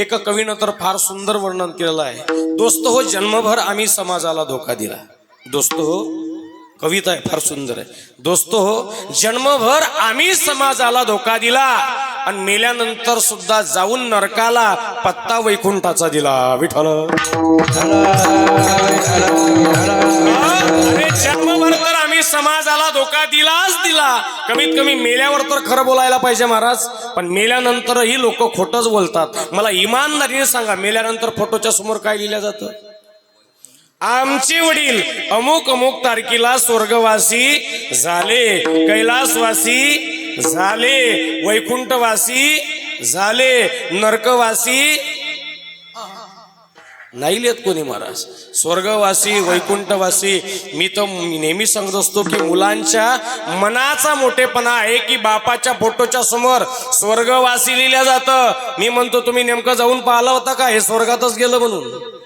एका कवीनं तर फार सुंदर वर्णन केलेलं आहे. दोस्त हो जन्मभर आम्ही समाजाला धोका दिला. दोस्त हो कविता आहे फार सुंदर आहे. दोस्त हो जन्मभर आम्ही समाजाला धोका दिला आणि मेल्यानंतर सुद्धा जाऊन नरकाला पत्ता वैकुंठाचा दिला. जन्मभर तर समाजाला धोका दिलाच दिला. कमीत कमी मेल्यावर तर खरं बोलायला पाहिजे महाराज. पण मेल्यानंतरही लोक खोटच बोलतात. मला इमानदारीने सांगा मेल्यानंतर फोटोच्या समोर काय लिहिलं जातं? आमचे वडील अमुक अमुक तारखेला स्वर्गवासी झाले. कैलासवासी झाले. वैकुंठवासी झाले. नरकवासी नाही लिहित कोणी महाराज. स्वर्गवासी वैकुंठवासी मी तर नेहमी सांगत असतो की मुलांच्या मनाचा मोठेपणा आहे की बापाच्या फोटोच्या समोर स्वर्गवासी लिहिलं जातं. मी म्हणतो तुम्ही नेमकं जाऊन पाहिलं होता का? हे स्वर्गातच गेलं म्हणून.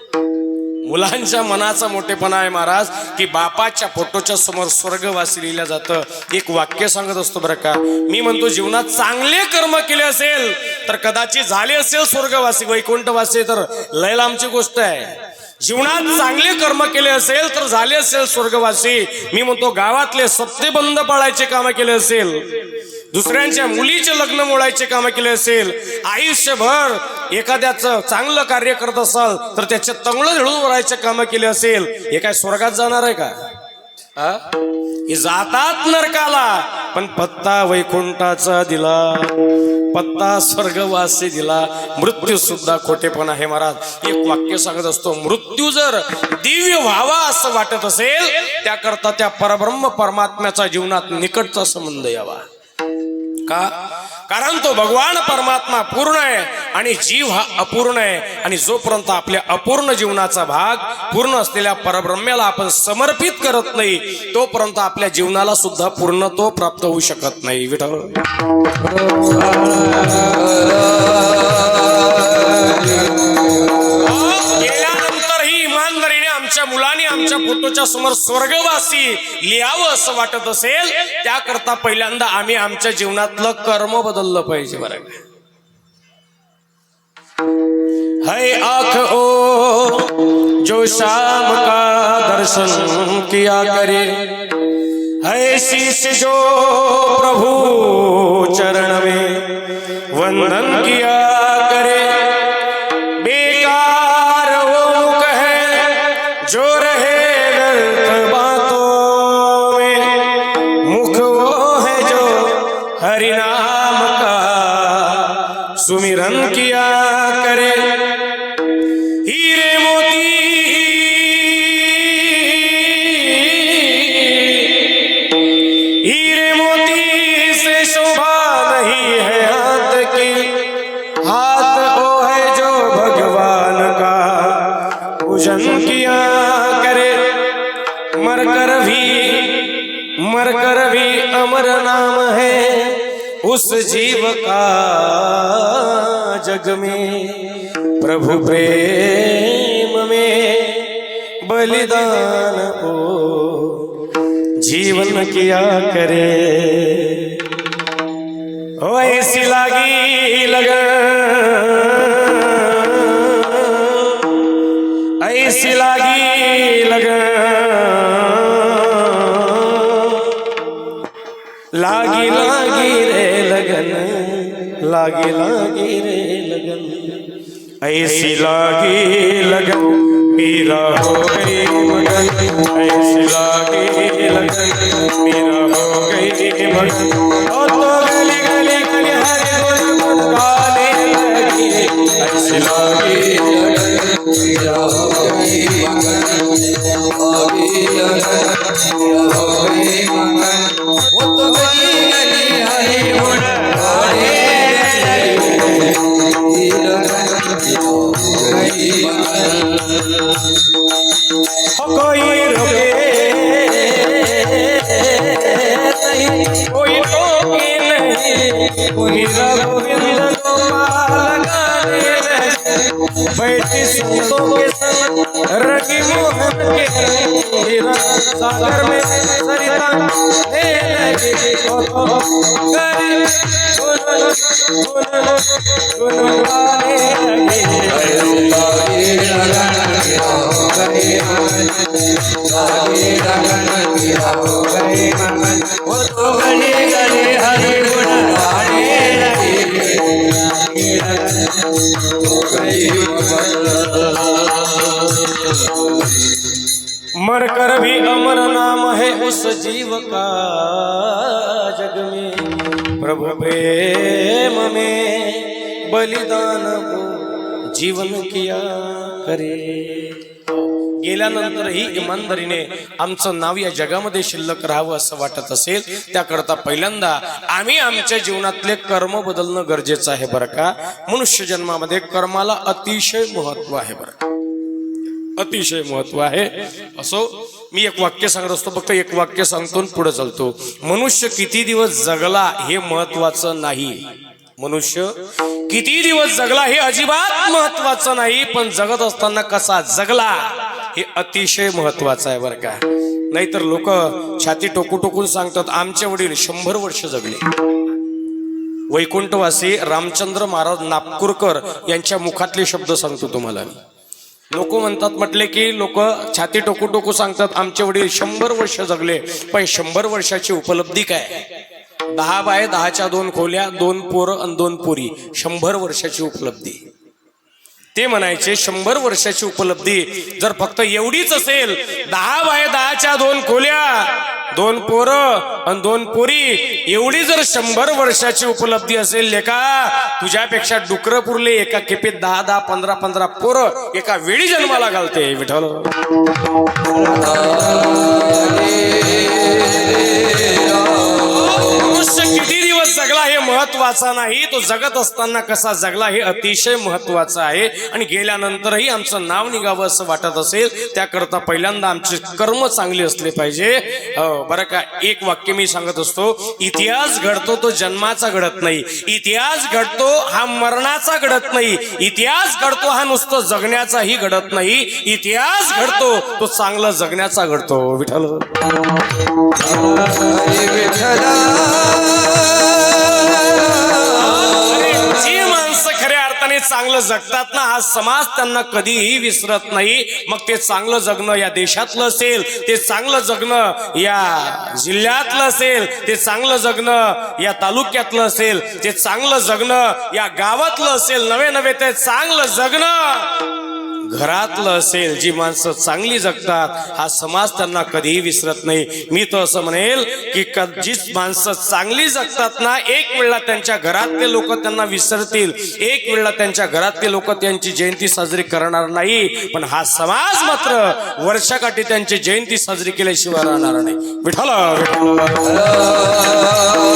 मुलांच्या मनाचा मोठेपणा आहे महाराज की बापाच्या फोटोच्या समोर स्वर्गवासी लिहिलं जातं. एक वाक्य सांगत असतो बरं का मी म्हणतो जीवनात चांगले कर्म केले असेल तर कदाचित झाले असेल स्वर्गवासी वैकुंठवासी तर लय गोष्ट आहे. जीवनात चांगले कर्म केले असेल तर झाले असेल स्वर्गवासी. मी म्हणतो गावातले सत्ते बंद पाळायचे काम केले असेल. दुसऱ्यांच्या मुलीचे लग्न मोडायचे काम केले असेल. आयुष्यभर एखाद्याचं चांगलं कार्य करत असाल तर त्याचे तंगळ झळून वरायचे काम केले असेल. हे काय स्वर्गात जाणार आहे का? हे? जातात नरकाला पण पत्ता वैकुंठाचा दिला. पत्ता स्वर्गवासी दिला. मृत्यू सुद्धा खोटेपण आहे महाराज. एक वाक्य सांगत असतो मृत्यू जर दिव्य व्हावा असं वाटत असेल त्याकरता त्या परब्रह्म परमात्म्याचा जीवनात निकटचा संबंध यावा. का? कारण तो भगवान परमात्मा पूर्ण आहे आणि जीव हा अपूर्ण आहे. आणि जोपर्यंत आपल्या अपूर्ण जीवनाचा भाग पूर्ण असलेल्या परब्रह्म्याला आपण समर्पित करत नाही तोपर्यंत आपल्या जीवनाला सुद्धा पूर्णत्व प्राप्त होऊ शकत नाही. विठ्ठल. इमानदारीने आमच्या मुलांनी आमच्या फोटोच्या समोर स्वर्गवासी लिहावं असं वाटत असेल त्याकरता पहिल्यांदा आम्ही आमच्या जीवनातलं कर्म बदललं पाहिजे बरं का. है आख ओ जो शाम का दर्शन किया करे. है शीश जो प्रभु चरण में वंदन किया जो रहे व्यर्थ बातों में। मुख वो है जो हरि का सुमिरन किया करे। मरकर भी मरकर भी अमर नाम है उस जीव का जग में। प्रभु प्रेम में बलिदान हो, जीवन किया करे। ऐसी लागी लगन ऐसी लागी लगन लागी लागी रे लगन। लागी लागी रे लगन। ऐसी लागी लगन। मेरा हो गई मगन। ऐसी लागी लगन। मेरा हो गई मगन। ओ तो गली गली गली हरे गाने लगी। ऐसी लागी बैठी सुनो के रंग मोहन के सागर में सरिता दे लगे तो करे सुन सुन सुन वाले लगे लगन गए लगन गए मन वो तो गले गले मर कर भी अमर नाम है उस जीव का जग में। प्रभु प्रेम में बलिदान को जीवन किया करे। गेल्यानंतरही इमानदारीने आमचं नाव या जगामध्ये शिल्लक राहावं असं वाटत असेल. त्याकरता पहिल्यांदा आम्ही आमच्या जीवनातले कर्म बदलणं गरजेचं आहे बरं का? मनुष्य जन्मामध्ये कर्माला अतिशय महत्त्व आहे बरं का? अतिशय महत्त्व आहे. असो मी एक वाक्य सांगत असतो फक्त एक वाक्य सांगतो पुढे चालतो. मनुष्य किती दिवस जगला हे महत्वाचं नाही. मनुष्य किती दिवस जगला हे अजिबात महत्वाचं नाही पण जगत असताना कसा जगला हे अतिशय महत्वाचं आहे बरं का. नाहीतर लोक छाती टोकू टोकून सांगतात आमचे वडील शंभर वर्ष जगले. वैकुंठवासी रामचंद्र महाराज नागपूरकर यांच्या मुखातले शब्द सांगतो तुम्हाला मी. लोक म्हणतात म्हटले की लोक छाती टोकू टोकू सांगतात आमचे वडील शंभर वर्ष जगले पण शंभर वर्षाची उपलब्धी काय? दहा बाय दहाच्या दोन खोल्या दोन पोरं आणि दोन पोरी शंभर वर्षाची उपलब्धी. ते म्हणायचे शंभर वर्षाची उपलब्धी जर फक्त एवढीच असेल दहा बाय दहाच्या दोन खोल्या दोन पोरं आणि दोन पोरी एवढी जर शंभर वर्षाची उपलब्धी असेल लेखा तुझ्यापेक्षा डुकर पुरले एका केपेत दहा दहा पंधरा पंधरा पोरं एका वेळी जन्माला घालते विठ्ठल महत्त्वाचा नाही तो जगत असताना कसा जगला हे अतिशय महत्वाचं आहे. आणि गेल्यानंतरही आमचं नाव निघावं असं वाटत असेल त्याकरता पहिल्यांदा आमचे कर्म चांगले असले पाहिजे. बरं का एक वाक्य मी सांगत असतो इतिहास घडतो तो जन्माचा घडत नाही. इतिहास घडतो हा मरणाचा घडत नाही. इतिहास घडतो हा नुसतं जगण्याचाही घडत नाही. इतिहास घडतो तो चांगला जगण्याचा घडतो. विठ्ठल. चांगलं जगतात ना हा समाज त्यांना कधीही विसरत नाही. मग ते चांगलं जगणं या देशातलं असेल ते चांगलं जगणं या जिल्ह्यातलं असेल ते चांगलं जगणं या तालुक्यातलं असेल ते चांगलं जगणं या गावातलं असेल नवे नवे ते चांगलं जगणं. घरातलं असेल जी माणसं चांगली जगतात हा समाज त्यांना कधीही विसरत नाही. मी तर असं म्हणेल की क- जी माणसं चांगली जगतात ना एक वेळा त्यांच्या घरातले लोक त्यांना विसरतील. एक वेळा त्यांच्या घरातले लोक त्यांची जयंती साजरी करणार नाही. पण हा समाज मात्र वर्षाकाठी त्यांची जयंती साजरी केल्याशिवाय राहणार नाही. विठाला